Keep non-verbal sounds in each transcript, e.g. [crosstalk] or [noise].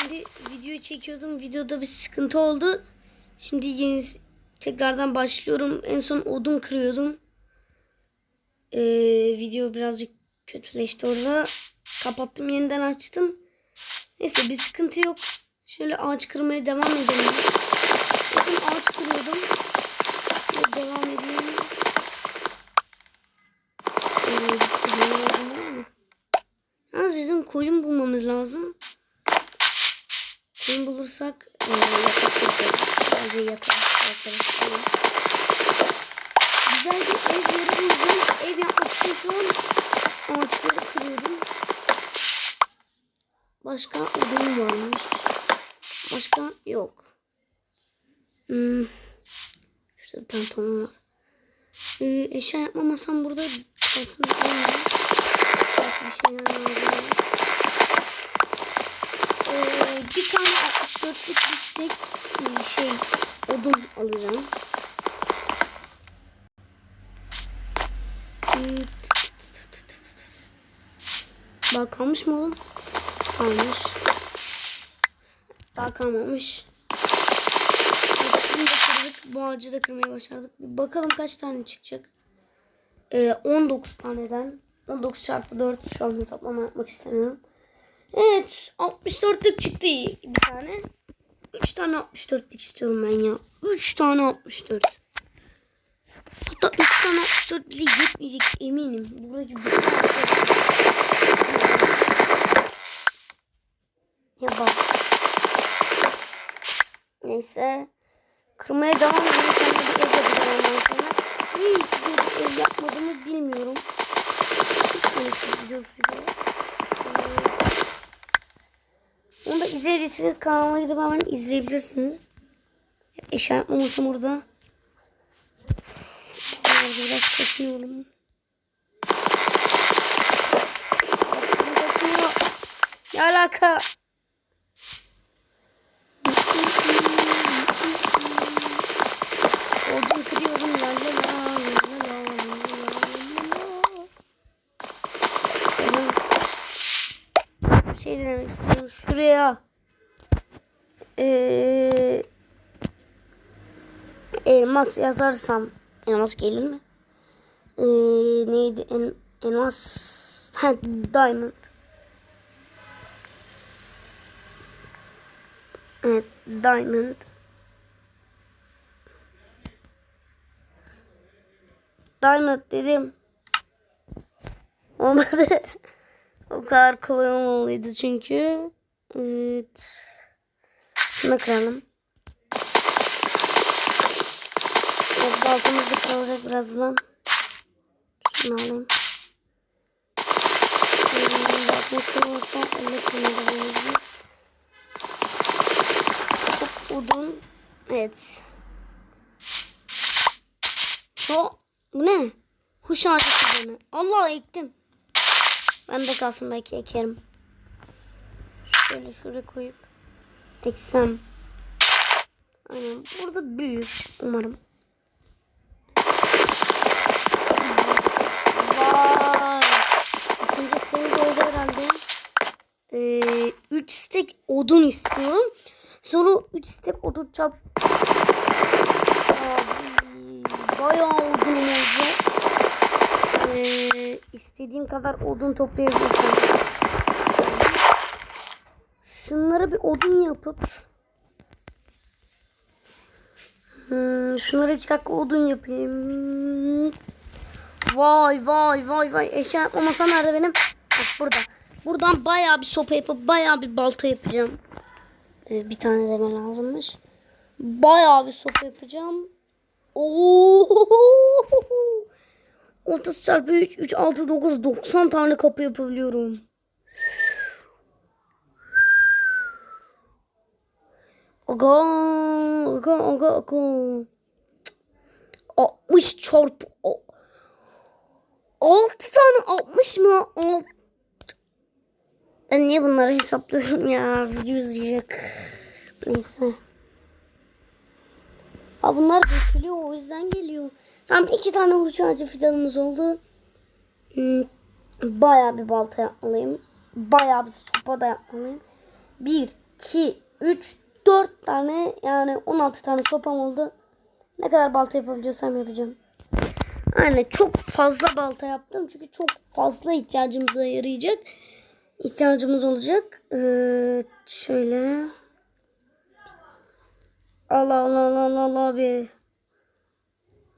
Şimdi videoyu çekiyordum. Videoda bir sıkıntı oldu. Şimdi yeni tekrardan başlıyorum. En son odun kırıyordum. Ee, video birazcık kötüleşti orada. Kapattım yeniden açtım. Neyse bir sıkıntı yok. Şöyle ağaç kırmaya devam edelim. En son ağaç kırıyordum. Şöyle devam edeyim. Ee? Yalnız bizim koyun bulmamız lazım. Bulursak e, yatak yaparız. Bence yatak yaparız. Güzel bir ev yeri. Ev yapmak için şu an ağaçları kırıyorum. Başka odun varmış. Başka yok. Hmm. Şurada bir tane tamam var. Ee, eşya yapma masam burada. Olmuyor. Belki bir şeyler lazım. Bir tane 64'lük bistek e, şey odun alacağım. Bak kalmış mı oğlum? Kalmış. Daha kalmamış. Bu ağacı da kırmaya başardık. Bir bakalım kaç tane çıkacak. Ee, 19 taneden. 19 çarpı 4 şu an hesaplama yapmak istemiyorum. Evet 64'lük çıktı bir tane. 3 tane 64'lük istiyorum ben ya. 3 tane 64. Hatta 3 tane 64 bile yetmeyecek eminim. Buradaki bir tane Ya bak. Neyse. Kırmaya devam edelim. Kendi yapmadığımı bilmiyorum. Neyse videosuydu. Onu da izleyebilirsiniz. Kanalıma gidip hemen izleyebilirsiniz. Eşya yapmamasam orada. Biraz kaçınıyorum. Ne alaka? Odun kırıyorum la la la la la la la Şey demek istiyorum. Şuraya ee, elmas yazarsam elmas gelir mi? Ee, neydi? En, elmas diamond. Evet, diamond. Diamond dedim. Olmadı. [laughs] o kadar kolay olmalıydı çünkü. Evet. Şunu kıralım. Evet, baltamız da kırılacak birazdan. Şunu alayım. Hmm, Baltamız kırılırsa elle. Hop, odun. Evet. O, bu ne? Kuş ağacı fidanı. Allah ektim. Ben de kalsın belki ekerim. Şöyle şuraya koyup eksem. Aynen. Burada büyük umarım. Vay. İkinci isteğimiz oldu herhalde. Ee, üç stek odun istiyorum. Sonra üç stek odun çap. Bayağı odun olacak. Ee, istediğim kadar odun toplayabilirsem. Şunları bir odun yapıp hmm, şunları iki dakika odun yapayım. Vay vay vay vay. Eşya yapma masa nerede benim? Bak burada. Buradan bayağı bir sopa yapıp bayağı bir balta yapacağım. Ee, bir tane zemin lazımmış. Bayağı bir sopa yapacağım. Oo! [laughs] 30 çarpı 3, 3, 6, 9, 90 tane kapı yapabiliyorum. Aga, aga, aga, aga. 60 çarpı 6 tane 60 mı? Alt... Ben niye bunları hesaplıyorum ya? Video izleyecek. Neyse. Aa, bunlar dökülüyor o yüzden geliyor. Tam iki tane hurç ağacı fidanımız oldu. Hmm, bayağı bir balta yapmalıyım. Bayağı bir sopa da yapmalıyım. Bir, 2, 3, 4 tane yani 16 tane sopam oldu. Ne kadar balta yapabiliyorsam yapacağım. Aynen çok fazla balta yaptım. Çünkü çok fazla ihtiyacımıza yarayacak. İhtiyacımız olacak. Ee, şöyle. Allah Allah Allah Allah Allah abi.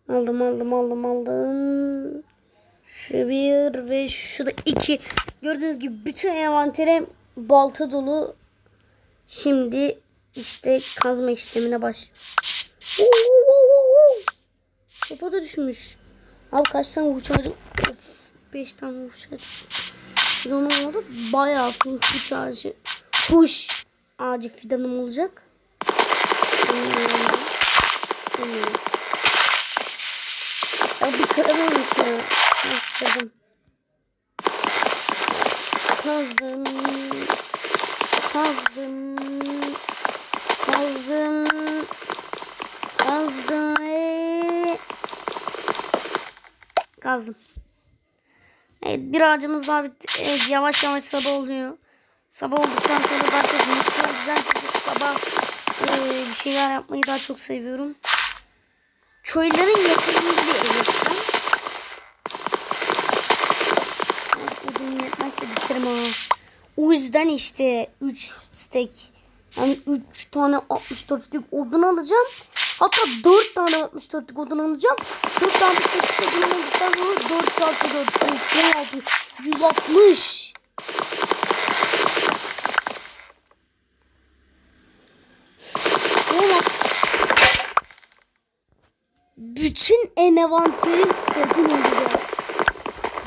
Aldım aldım aldım aldım. Şu bir ve şu da iki. Gördüğünüz gibi bütün envanterim balta dolu. Şimdi işte kazma işlemine başlıyor. Oo, oo, oo, oo. Sopa da düşmüş. Abi kaç tane uç ağacı? Of. Beş tane uç ağacı. Bir de onun oldu. Bayağı full uç ağacı. Kuş ağacı fidanım olacak. Hmm. Hmm. Abi kıramamış ya. Ah. Kazdım. Kazdım. Kazdım. Kazdım ve kazdım. Evet bir ağacımız daha bitti. Evet, yavaş yavaş sabah oluyor. Sabah olduktan sonra daha çok mutlu olacağım. Çünkü sabah e, bir şeyler yapmayı daha çok seviyorum. Köylerin yakınında bir ev yapacağım. Odun yetmezse biterim ha. O yüzden işte 3 stack yani 3 tane 64'lük odun alacağım. Hatta 4 tane 64'lük odun alacağım. 4 tane 64'lük odun aldıktan sonra 4 çarpı 4 of 16 160. Olmaz. Bütün envanterim odun olacak.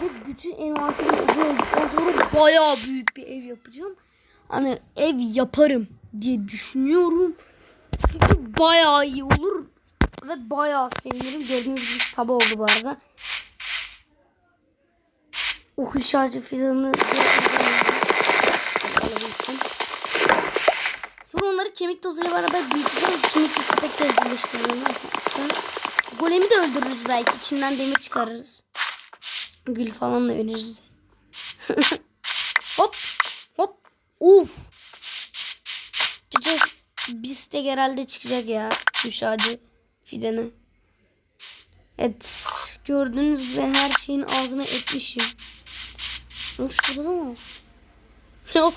Ve bütün envanterim odun olduktan sonra bayağı büyük bir ev yapacağım. Hani ev yaparım diye düşünüyorum. Çünkü bayağı iyi olur. Ve bayağı sevinirim. Gördüğünüz gibi sabah oldu bu arada. O kuş ağacı fidanını alabilsem. Sonra onları kemik tozuyla beraber büyüteceğim. Kemikli köpekle evcilleştireceğim. Golemi de öldürürüz belki. İçinden demir çıkarırız. Gül falan da veririz. [laughs] hop. Hop. Uf. De herhalde çıkacak ya. Ağacı fidanı. Evet. Gördüğünüz gibi her şeyin ağzına etmişim. Yok şurada da mı? [laughs]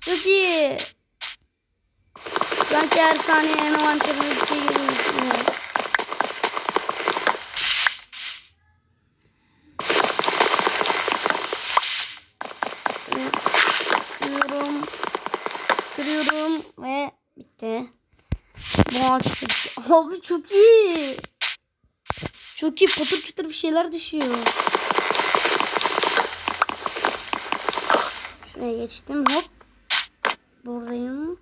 Çok iyi. Sanki her saniye envanterime bir şey geliyormuş. ya. Evet. Kırıyorum. Kırıyorum ve bitti. Bu ağaç bitti. [laughs] Abi çok iyi. Çok iyi. Patır kütür bir şeyler düşüyor. Şuraya geçtim. Hop. Buradayım.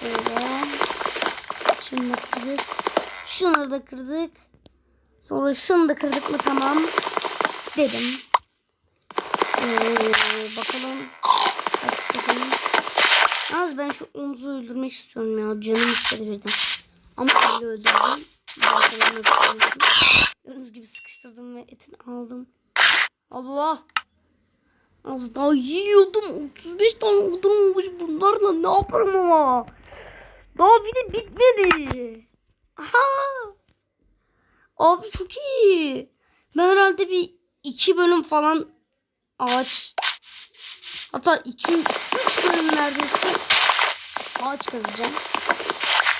Şöyle. Şunu da kırdık. Şunları da kırdık. Sonra şunu da kırdık mı tamam. Dedim. Ee, bakalım. Kaç istedim. Yalnız ben şu omuzu öldürmek istiyorum ya. Canım istedi birden. Ama öyle öldürmesin. Gördüğünüz gibi sıkıştırdım ve etini aldım. Allah. Az daha yiyordum. 35 tane odun bunlarla. Ne yaparım ama. Daha bir de bitmedi. Aha. Abi çok iyi. Ben herhalde bir iki bölüm falan ağaç hatta iki üç bölüm neredeyse ağaç kazacağım.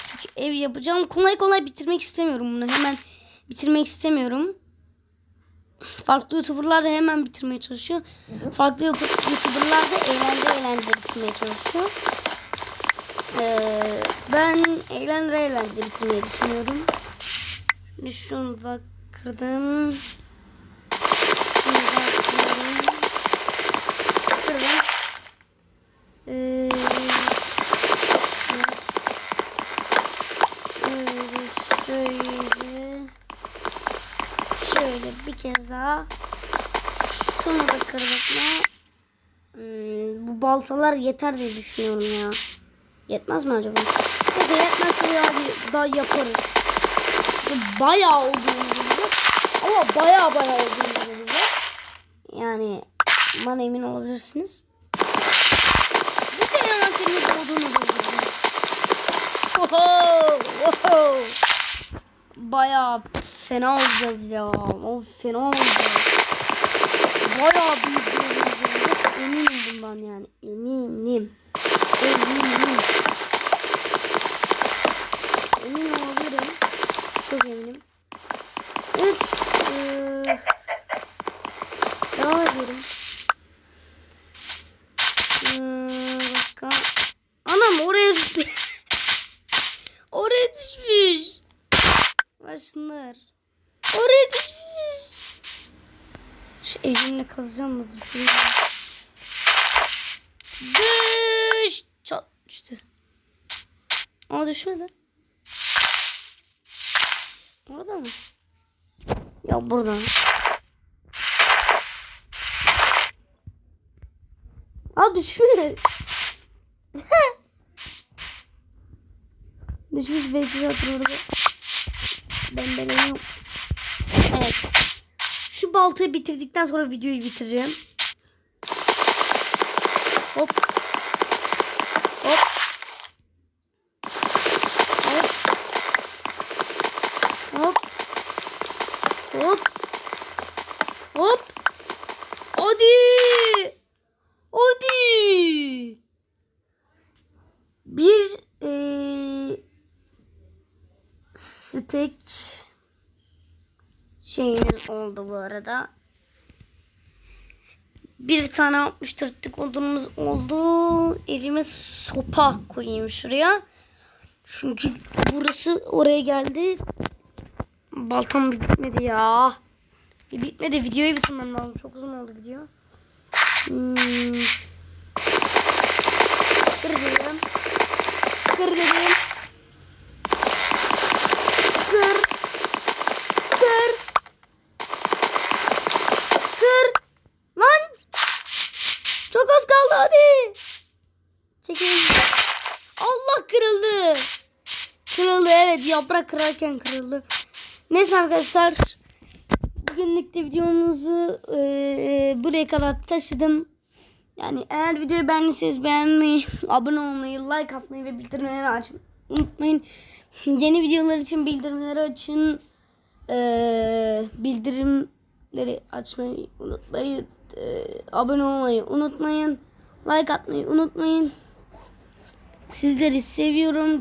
Çünkü ev yapacağım. Kolay kolay bitirmek istemiyorum bunu. Hemen bitirmek istemiyorum. Farklı YouTuber'lar da hemen bitirmeye çalışıyor. Farklı YouTuber'lar da eğlence eğlence bitirmeye çalışıyor. Ee, ben eğlence eğlence bitirmeyi düşünüyorum. Şunu da kırdım. Şunu da kırdım. Kırdım. Ee, evet. Şöyle şöyle. Bir kez daha. Şunu da kırdık? Hmm, bu baltalar yeter diye düşünüyorum ya. Yetmez mi acaba? Neyse yetmezse ya daha yaparız. Çünkü bayağı olduğumuz. Ama bayağı bayağı olduğumuz. Yani Bundan emin olabilirsiniz. Bayağı fena olacağız ya. O fena olacağız. Bayağı büyük bir olacağız. Eminim bundan yani. Eminim. Eminim. Emin olabilirim. Çok eminim. Evet. eee, devam ediyorum. Eee, başka. Anam oraya düşmüş. oraya düşmüş. Ver şunlar. Oraya düşmüş. Şu elimle kazacağım da düşüreyim. Düş. Çat düştü. Ama düşmedi. Orada mı? Yok burada. Aa [laughs] düşmüş. düşmüş zaten orada. Ben beğeniyorum. Evet. Şu baltayı bitirdikten sonra videoyu bitireceğim. Hop. Hop. Hop. Hop. Hop. Hadi. Hadi. Bir eee steak şeyimiz oldu bu arada. Bir tane 64'lük odunumuz oldu. Elime sopa koyayım şuraya. Çünkü burası oraya geldi. Baltam bitmedi ya. Bitmedi. Videoyu bitirmem lazım. Çok uzun oldu video. Hmm. Kır dedim. Kır dedim. Kır. Kır. Kır. Lan. Çok az kaldı hadi. Çekelim. Allah kırıldı. Kırıldı kırarken kırıldı. Neyse arkadaşlar. Bugünlük de videomuzu eee, buraya kadar taşıdım. Yani eğer videoyu beğendiyseniz beğenmeyi, abone olmayı, like atmayı ve bildirimleri açmayı unutmayın. Yeni videolar için bildirimleri açın. Eee, bildirimleri açmayı unutmayın. Eee, abone olmayı unutmayın. Like atmayı unutmayın. Sizleri seviyorum.